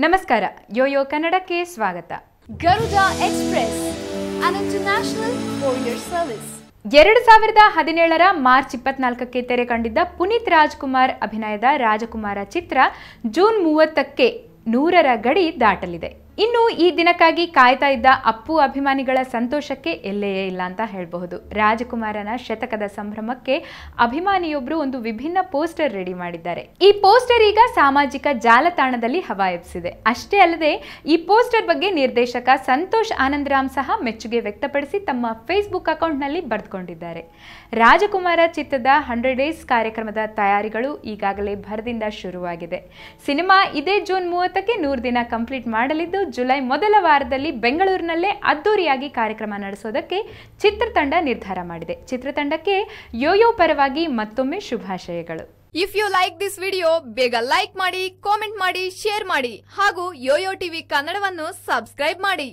ನಮಸ್ಕಾರ ಯೋಯೋ ಕನ್ನಡಕ್ಕೆ ಸ್ವಾಗತ ಗರುಡ ಎಕ್ಸ್ಪ್ರೆಸ್ ಇಂಟರ್ನ್ಯಾಷನಲ್ ಸರ್ವಿಸ್. ಎರಡು ಸಾವಿರದ ಹದಿನೇಳರ ಮಾರ್ಚ್ ಇಪ್ಪತ್ನಾಲ್ಕಕ್ಕೆ ತೆರೆ ಕಂಡಿದ್ದ ಪುನೀತ್ ರಾಜ್ಕುಮಾರ್ ಅಭಿನಯದ ರಾಜಕುಮಾರ ಚಿತ್ರ ಜೂನ್ ಮೂವತ್ತಕ್ಕೆ ನೂರರ ಗಡಿ ದಾಟಲಿದೆ ಇನ್ನು ಈ ದಿನಕ್ಕಾಗಿ ಕಾಯ್ತಾ ಇದ್ದ ಅಪ್ಪು ಅಭಿಮಾನಿಗಳ ಸಂತೋಷಕ್ಕೆ ಎಲ್ಲೆಯೇ ಇಲ್ಲ ಅಂತ ಹೇಳಬಹುದು. ರಾಜಕುಮಾರನ ಶತಕದ ಸಂಭ್ರಮಕ್ಕೆ ಅಭಿಮಾನಿಯೊಬ್ಬರು ಒಂದು ವಿಭಿನ್ನ ಪೋಸ್ಟರ್ ರೆಡಿ ಮಾಡಿದ್ದಾರೆ. ಈ ಪೋಸ್ಟರ್ ಈಗ ಸಾಮಾಜಿಕ ಜಾಲತಾಣದಲ್ಲಿ ಹವಾ ಎಬ್ಸಿದೆ ಅಷ್ಟೇ ಅಲ್ಲದೆ ಈ ಪೋಸ್ಟರ್ ಬಗ್ಗೆ ನಿರ್ದೇಶಕ ಸಂತೋಷ್ ಆನಂದರಾಮ್ ಸಹ ಮೆಚ್ಚುಗೆ ವ್ಯಕ್ತಪಡಿಸಿ ತಮ್ಮ ಫೇಸ್ಬುಕ್ ಅಕೌಂಟ್ನಲ್ಲಿ ಬರೆದುಕೊಂಡಿದ್ದಾರೆ. ರಾಜಕುಮಾರ ಚಿತ್ರದ ಹಂಡ್ರೆಡ್ ಡೇಸ್ ಕಾರ್ಯಕ್ರಮದ ತಯಾರಿಗಳು ಈಗಾಗಲೇ ಭರದಿಂದ ಶುರುವಾಗಿದೆ. ಸಿನಿಮಾ ಇದೇ ಜೂನ್ ಮೂವತ್ತಕ್ಕೆ ನೂರು ದಿನ ಕಂಪ್ಲೀಟ್ ಮಾಡಲಿದ್ದು ಜುಲೈ ಮೊದಲ ವಾರದಲ್ಲಿ ಬೆಂಗಳೂರಿನಲ್ಲೇ ಅದ್ದೂರಿಯಾಗಿ ಕಾರ್ಯಕ್ರಮ ನಡೆಸೋದಕ್ಕೆ ಚಿತ್ರತಂಡ ನಿರ್ಧಾರ ಮಾಡಿದೆ. ಚಿತ್ರತಂಡಕ್ಕೆ ಯೋಯೋ ಪರವಾಗಿ ಮತ್ತೊಮ್ಮೆ ಶುಭಾಶಯಗಳು. If you like this video ಬೇಗ ಲೈಕ್ ಮಾಡಿ ಕಾಮೆಂಟ್ ಮಾಡಿ ಶೇರ್ ಮಾಡಿ ಹಾಗೂ ಯೋಯೋ ಟಿವಿ ಕನ್ನಡವನ್ನು ಸಬ್ಸ್ಕ್ರೈಬ್ ಮಾಡಿ.